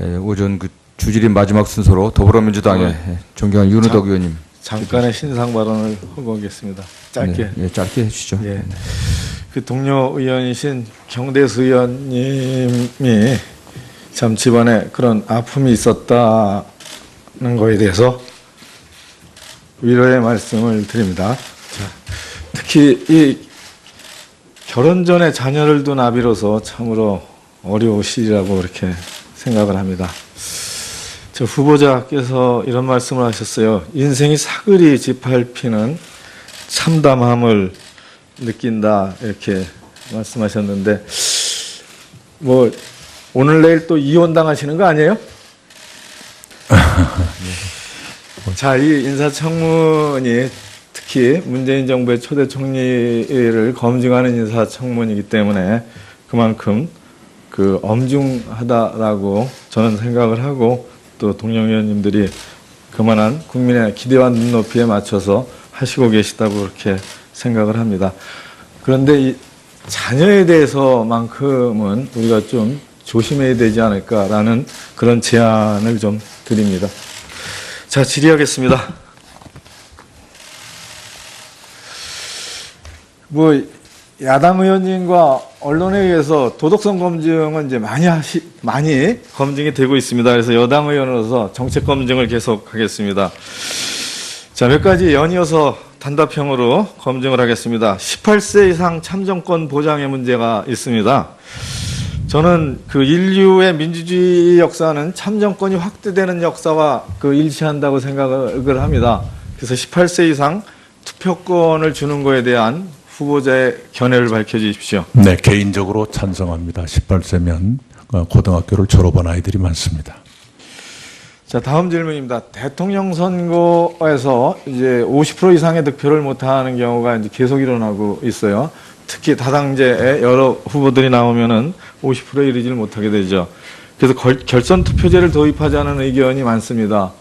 예, 오전 그 주질인 마지막 순서로 더불어민주당의 네. 예, 존경한 윤우덕 의원님 잠깐의 신상 발언을 하고 오겠습니다. 짧게. 네, 예, 짧게 해주시죠. 예. 그 동료 의원이신 경대수 의원님이 참 집안에 그런 아픔이 있었다는 거에 대해서 위로의 말씀을 드립니다. 자, 특히 이 결혼 전에 자녀를 둔 아비로서 참으로 어려우시리라고 그렇게 생각을 합니다. 저 후보자께서 이런 말씀을 하셨어요. 인생이 사그리 짓밟히는 참담함을 느낀다 이렇게 말씀하셨는데 뭐 오늘 내일 또 이혼 당하시는 거 아니에요? 자, 이 인사청문이 특히 문재인 정부의 초대 총리를 검증하는 인사청문이기 때문에 그만큼 그 엄중하다라고 저는 생각을 하고 또 동료 의원님들이 그만한 국민의 기대와 눈높이에 맞춰서 하시고 계시다고 그렇게 생각을 합니다. 그런데 이 자녀에 대해서만큼은 우리가 좀 조심해야 되지 않을까라는 그런 제안을 좀 드립니다. 자, 질의하겠습니다. 뭐 야당 의원님과 언론에 의해서 도덕성 검증은 이제 많이 하시 많이 검증이 되고 있습니다. 그래서 여당 의원으로서 정책 검증을 계속하겠습니다. 자, 몇 가지 연이어서 단답형으로 검증을 하겠습니다. 18세 이상 참정권 보장의 문제가 있습니다. 저는 그 인류의 민주주의 역사는 참정권이 확대되는 역사와 그 일치한다고 생각을 합니다. 그래서 18세 이상 투표권을 주는 거에 대한 후보자의 견해를 밝혀 주십시오. 네, 개인적으로 찬성합니다. 18세면 고등학교를 졸업한 아이들이 많습니다. 자, 다음 질문입니다. 대통령 선거에서 이제 50% 이상의 득표를 못하는 경우가 이제 계속 일어나고 있어요. 특히 다당제에 여러 후보들이 나오면은 50%에 이르지를 못하게 되죠. 그래서 걸- 결선 투표제를 도입하자는 의견이 많습니다.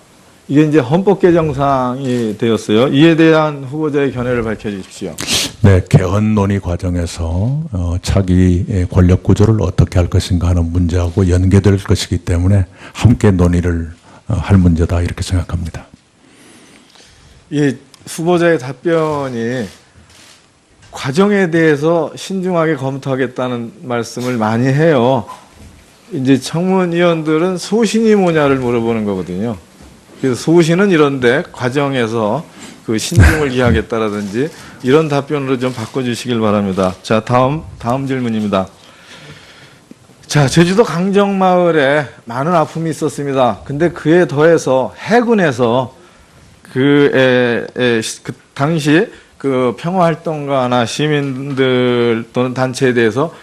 이게 이제 헌법 개정상이 되었어요. 이에 대한 후보자의 견해를 밝혀 주십시오. 네, 개헌 논의 과정에서 어, 차기 권력 구조를 어떻게 할 것인가 하는 문제하고 연계될 것이기 때문에 함께 논의를 어, 할 문제다 이렇게 생각합니다. 이 후보자의 답변이 과정에 대해서 신중하게 검토하겠다는 말씀을 많이 해요. 이제 청문위원들은 소신이 뭐냐를 물어보는 거거든요. 그래서 소신은 이런데 과정에서 그 신중을 기하겠다라든지 이런 답변으로 좀 바꿔주시길 바랍니다. 자, 다음, 다음 질문입니다. 자, 제주도 강정마을에 많은 아픔이 있었습니다. 근데 그에 더해서 해군에서 그, 에, 에, 시- 그 당시 그 평화활동가나 시민들 또는 단체에 대해서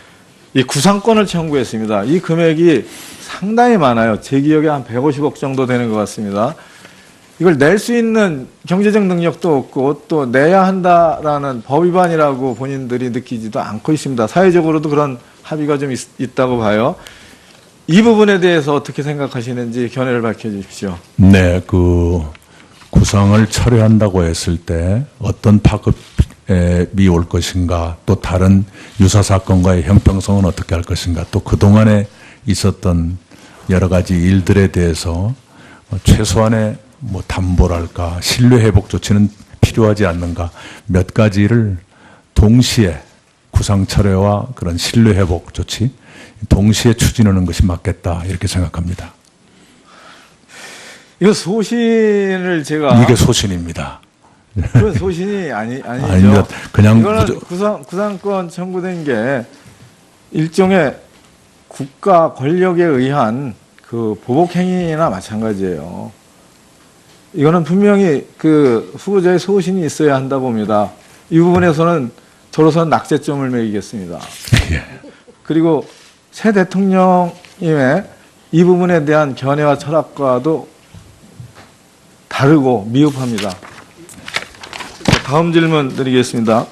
이 구상권을 청구했습니다. 이 금액이 상당히 많아요. 제 기억에 한 150억 정도 되는 것 같습니다. 이걸 낼 수 있는 경제적 능력도 없고 또 내야 한다라는 법 위반이라고 본인들이 느끼지도 않고 있습니다. 사회적으로도 그런 합의가 좀 있, 다고 봐요. 이 부분에 대해서 어떻게 생각하시는지 견해를 밝혀 주십시오. 네, 그 구상을 철회한다고 했을 때 어떤 파급이 올 것인가, 또 다른 유사 사건과의 형평성은 어떻게 할 것인가, 또 그 동안에 있었던 여러 가지 일들에 대해서 어, 최소한의 뭐 담보랄까 신뢰 회복 조치는 필요하지 않는가 몇 가지를 동시에 구상 철회와 그런 신뢰 회복 조치 동시에 추진하는 것이 맞겠다 이렇게 생각합니다. 이거 소신을 제가 이게 소신입니다. 그건 소신이 아니 아니죠. 아닙니다. 그냥 이거는 구상 구상권 청구된 게 일종의 국가 권력에 의한 그 보복 행위나 마찬가지예요. 이거는 분명히 그 후보자의 소신이 있어야 한다 봅니다. 이 부분에서는 저로서는 낙제점을 매기겠습니다. 예. 그리고 새 대통령님의 이 부분에 대한 견해와 철학과도 다르고 미흡합니다. 자, 다음 질문 드리겠습니다.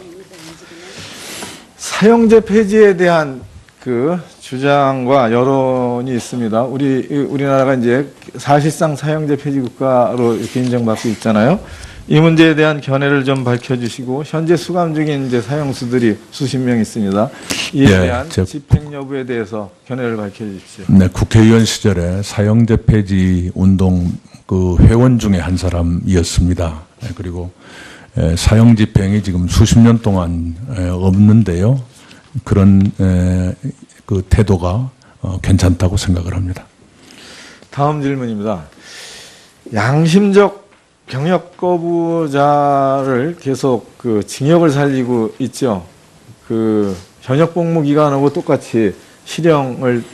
사형제 폐지에 대한 그 주장과 여론 이 있습니다. 우리 우리나라가 이제 사실상 사형제 폐지 국가로 이렇게 인정받고 있잖아요. 이 문제에 대한 견해를 좀 밝혀주시고 현재 수감 중인 이제 사형수들이 수십 명 있습니다. 이에 예, 대한 저- 집행 여부에 대해서 견해를 밝혀주십시오. 네, 국회의원 시절에 사형제 폐지 운동 그 회원 중에 한 사람이었습니다. 네, 그리고 에, 사형 집행이 지금 수십 년 동안 에, 없는데요. 그런 에, 그 태도가 어, 괜찮다고 생각을 합니다. 다음 질문입니다. 양심적 병역 거부자를 계속 그 징역을 살리고 있죠. 그 현역 복무 기간하고 똑같이 실형을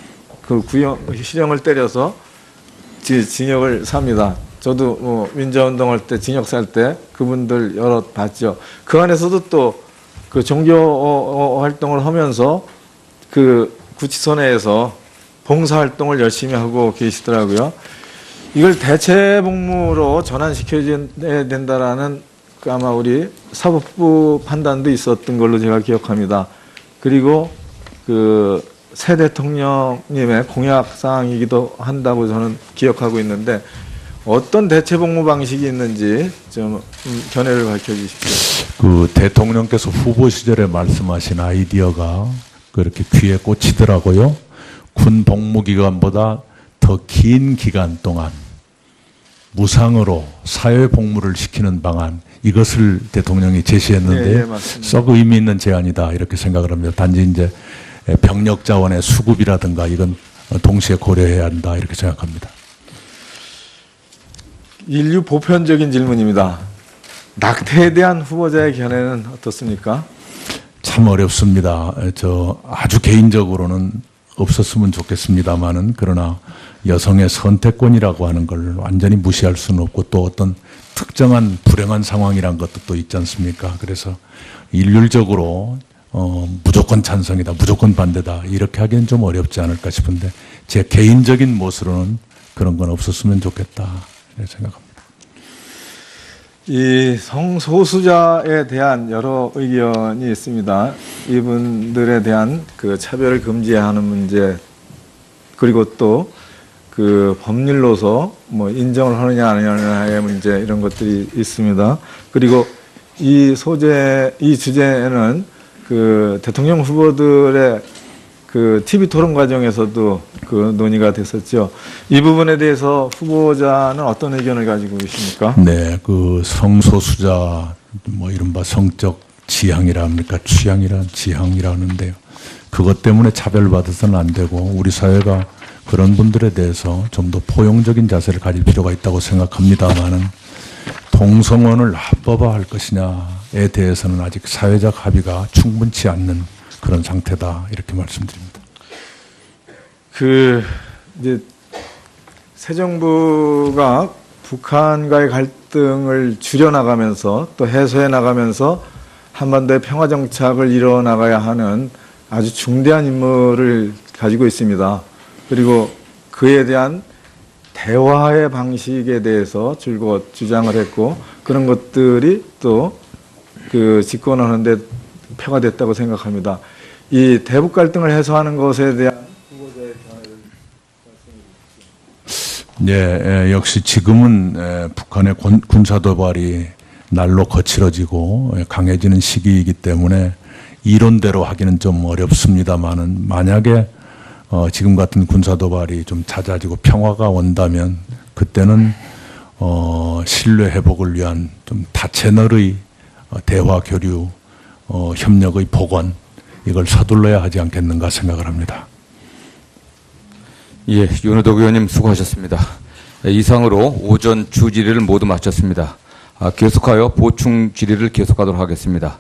그 구형 실형을 때려서 지- 징역을 삽니다. 저도 뭐 민주운동할 때 징역 살 때 그분들 여러 봤죠. 그 안에서도 또 그 종교 어, 어, 활동을 하면서 그 구치소 내에서 봉사 활동을 열심히 하고 계시더라고요. 이걸 대체 복무로 전환시켜야 된다라는 그 아마 우리 사법부 판단도 있었던 걸로 제가 기억합니다. 그리고 그 새 대통령님의 공약 사항이기도 한다고 저는 기억하고 있는데 어떤 대체 복무 방식이 있는지 좀 음, 견해를 밝혀 주십시오. 그 대통령께서 후보 시절에 말씀하신 아이디어가 그렇게 귀에 꽂히더라고요. 군 복무 기간보다 더 긴 기간 동안 무상으로 사회 복무를 시키는 방안 이것을 대통령이 제시했는데 예, 예, 맞습니다. 썩 의미 있는 제안이다 이렇게 생각을 합니다. 단지 이제 병력 자원의 수급이라든가 이건 동시에 고려해야 한다 이렇게 생각합니다. 인류 보편적인 질문입니다. 낙태에 대한 후보자의 견해는 어떻습니까? 참 어렵습니다. 저 아주 개인적으로는 없었으면 좋겠습니다만은 그러나 여성의 선택권이라고 하는 걸 완전히 무시할 수는 없고 또 어떤 특정한 불행한 상황이란 것도 또 있지 않습니까? 그래서 일률적으로 어, 무조건 찬성이다, 무조건 반대다 이렇게 하기엔 좀 어렵지 않을까 싶은데 제 개인적인 모습으로는 그런 건 없었으면 좋겠다 생각합니다. 이 성소수자에 대한 여러 의견이 있습니다. 이분들에 대한 그 차별을 금지하는 문제 그리고 또 그 법률로서 뭐 인정을 하느냐 안 하느냐의 문제 이런 것들이 있습니다. 그리고 이 소재 이 주제는 그 대통령 후보들의 그 TV 토론 과정에서도 그 논의가 됐었죠. 이 부분에 대해서 후보자는 어떤 의견을 가지고 계십니까? 네, 그 성소수자 뭐 이른바 성적 지향이라 합니까? 취향이라 지향이라 하는데요. 그것 때문에 차별받아서는 안 되고 우리 사회가 그런 분들에 대해서 좀 더 포용적인 자세를 가질 필요가 있다고 생각합니다만은 동성혼을 합법화할 것이냐에 대해서는 아직 사회적 합의가 충분치 않는 그런 상태다 이렇게 말씀드립니다. 그 이제 새 정부가 북한과의 갈등을 줄여 나가면서 또 해소해 나가면서 한반도의 평화 정착을 이뤄 나가야 하는 아주 중대한 임무를 가지고 있습니다. 그리고 그에 대한 대화의 방식에 대해서 줄곧 주장을 했고 그런 것들이 또 그 집권하는데 표가 됐다고 생각합니다. 이 대북 갈등을 해소하는 것에 대한 네, 예, 역시 지금은 예, 북한의 군- 군사 도발이 날로 거칠어지고 예, 강해지는 시기이기 때문에 이론대로 하기는 좀 어렵습니다만은 만약에 어, 지금 같은 군사 도발이 좀 잦아지고 평화가 온다면 그때는 어, 신뢰 회복을 위한 좀 다채널의 어, 대화 교류 어, 협력의 복원 이걸 서둘러야 하지 않겠는가 생각을 합니다. 예, 윤호덕 의원님 수고하셨습니다. 예, 이상으로 오전 주 질의를 모두 마쳤습니다. 아, 계속하여 보충 질의를 계속하도록 하겠습니다.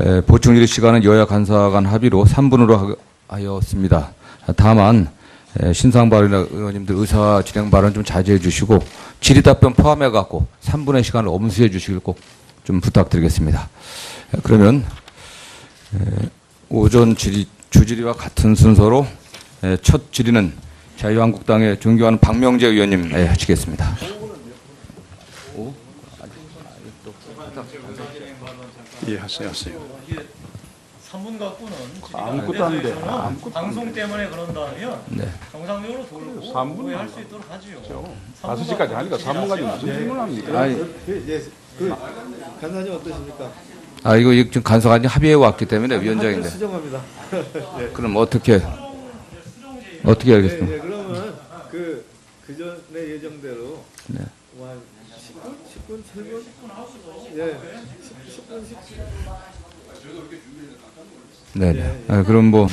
에, 보충 질의 시간은 여야 간사 간 합의로 3분으로 하 였습니다. 아, 다만 에, 신상 발언 의원님들 의사 진행 발언 좀 자제해 주시고 질의 답변 포함해 갖고 3분의 시간을 엄수해 주시길 꼭 좀 부탁드리겠습니다. 에, 그러면 에, 오전 질의 주질의와 같은 순서로 에, 첫 질의는 자유한국당의 존경하는 박명재 의원님 예, 하시겠습니다. 예, 하세요, 하세요. 한분 갖고는 아무것도 안 돼. 방송 때문에 그런다면 네. 정상적으로 돌고 삼분 후회할 수 있도록 하지요. 5시까지 하니까 3분 가지고 무슨 질문을 합니까? 그, 예, 그 간사님 어떠십니까? 아, 이거 지금 간사관이 합의해 왔기 때문에 위원장인데. 수정합니다. 그럼 어떻게, 어떻게 예, 하겠습니까? 예, 그러면 그, 그 전에 예정대로 네. 뭐한 10분? 10분? 7분? 예, 10, 10 분, 10분. 네 네. 아, 그럼 뭐,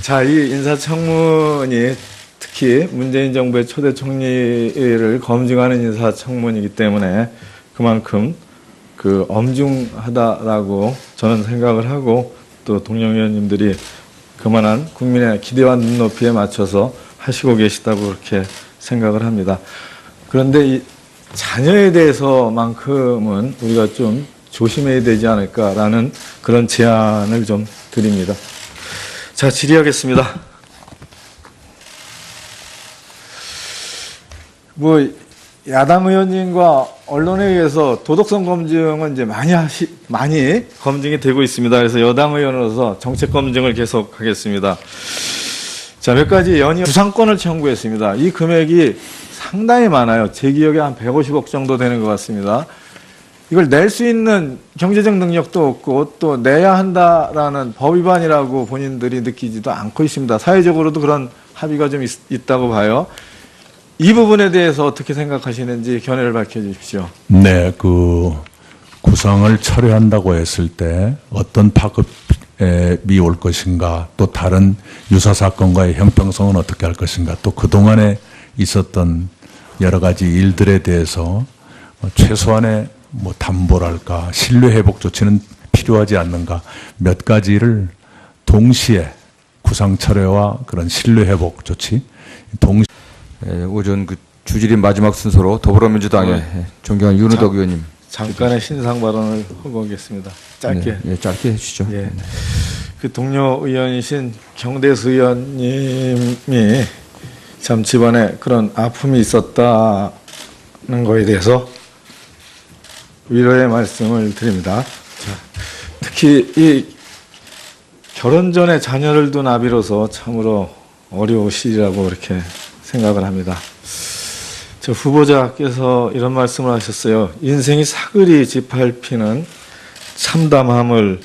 자, 이 인사청문이 특히 문재인 정부의 초대 총리를 검증하는 인사청문이기 때문에 그만큼 그 엄중하다라고 저는 생각을 하고 또 동료 의원님들이 그만한 국민의 기대와 눈높이에 맞춰서 하시고 계시다고 그렇게 생각을 합니다. 그런데 이 자녀에 대해서만큼은 우리가 좀 조심해야 되지 않을까라는 그런 제안을 좀 드립니다. 자, 질의하겠습니다. 뭐 야당 의원님과 언론에 의해서 도덕성 검증은 이제 많이 하시 많이 검증이 되고 있습니다. 그래서 여당 의원으로서 정책 검증을 계속하겠습니다. 자, 몇 가지 연이 부상권을 청구했습니다. 이 금액이 상당히 많아요. 제 기억에 한 150억 정도 되는 것 같습니다. 이걸 낼 수 있는 경제적 능력도 없고 또 내야 한다라는 법 위반이라고 본인들이 느끼지도 않고 있습니다. 사회적으로도 그런 합의가 좀 있, 다고 봐요. 이 부분에 대해서 어떻게 생각하시는지 견해를 밝혀 주십시오. 네, 그 구상을 철회한다고 했을 때 어떤 파급이 올 것인가, 또 다른 유사 사건과의 형평성은 어떻게 할 것인가, 또 그 동안에 있었던 여러 가지 일들에 대해서 최소한의 뭐 담보랄까 신뢰 회복 조치는 필요하지 않는가 몇 가지를 동시에 구상 철회와 그런 신뢰 회복 조치 동시 예, 오전 그 주질의 마지막 순서로 더불어민주당의 예, 존경한 윤호덕 의원님. 잠깐의 신상 발언을 하고 오겠습니다. 짧게. 네, 예, 짧게 해주시죠. 예. 그 동료 의원이신 경대수 의원님이 참 집안에 그런 아픔이 있었다는 거에 대해서 위로의 말씀을 드립니다. 자, 특히 이 결혼 전에 자녀를 둔 아비로서 참으로 어려우시리라고 그렇게 생각을 합니다. 저 후보자께서 이런 말씀을 하셨어요. 인생이 사거리 짓밟히는 참담함을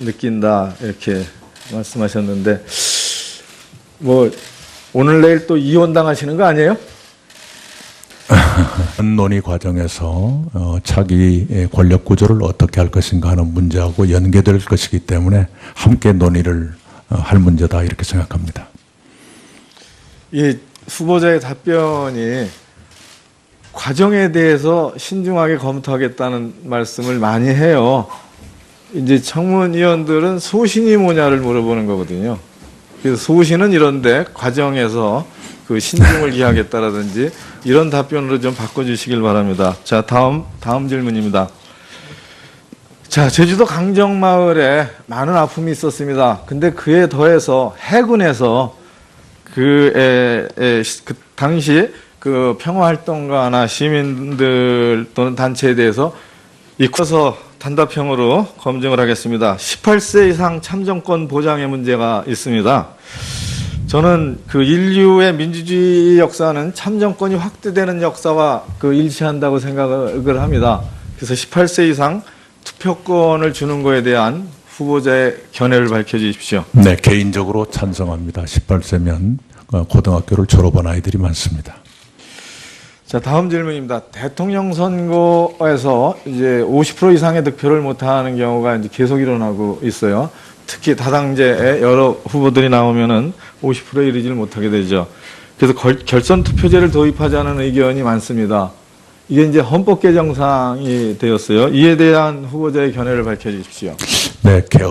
느낀다 이렇게 말씀하셨는데 뭐 오늘 내일 또 이혼 당하시는 거 아니에요? 논의 과정에서 어, 차기의 권력 구조를 어떻게 할 것인가 하는 문제하고 연계될 것이기 때문에 함께 논의를 어, 할 문제다 이렇게 생각합니다. 이 후보자의 답변이 과정에 대해서 신중하게 검토하겠다는 말씀을 많이 해요. 이제 청문위원들은 소신이 뭐냐를 물어보는 거거든요. 그래서 소신은 이런데 과정에서 그 신중을 기하겠다라든지 이런 답변으로 좀 바꿔주시길 바랍니다. 자, 다음, 다음 질문입니다. 자, 제주도 강정마을에 많은 아픔이 있었습니다. 근데 그에 더해서 해군에서 그, 에, 에, 시- 그 당시 그 평화활동가나 시민들 또는 단체에 대해서 이커서 단답형으로 검증을 하겠습니다. 18세 이상 참정권 보장의 문제가 있습니다. 저는 그 인류의 민주주의 역사는 참정권이 확대되는 역사와 그 일치한다고 생각을 합니다. 그래서 18세 이상 투표권을 주는 거에 대한 후보자의 견해를 밝혀 주십시오. 네, 개인적으로 찬성합니다. 18세면 어, 고등학교를 졸업한 아이들이 많습니다. 자, 다음 질문입니다. 대통령 선거에서 이제 50% 이상의 득표를 못하는 경우가 이제 계속 일어나고 있어요. 특히 다당제에 여러 후보들이 나오면은 50%에 이르지를 못하게 되죠. 그래서 걸- 결선 투표제를 도입하자는 의견이 많습니다. 이게 이제 헌법 개정상이 되었어요. 이에 대한 후보자의 견해를 밝혀 주십시오. 네, 개헌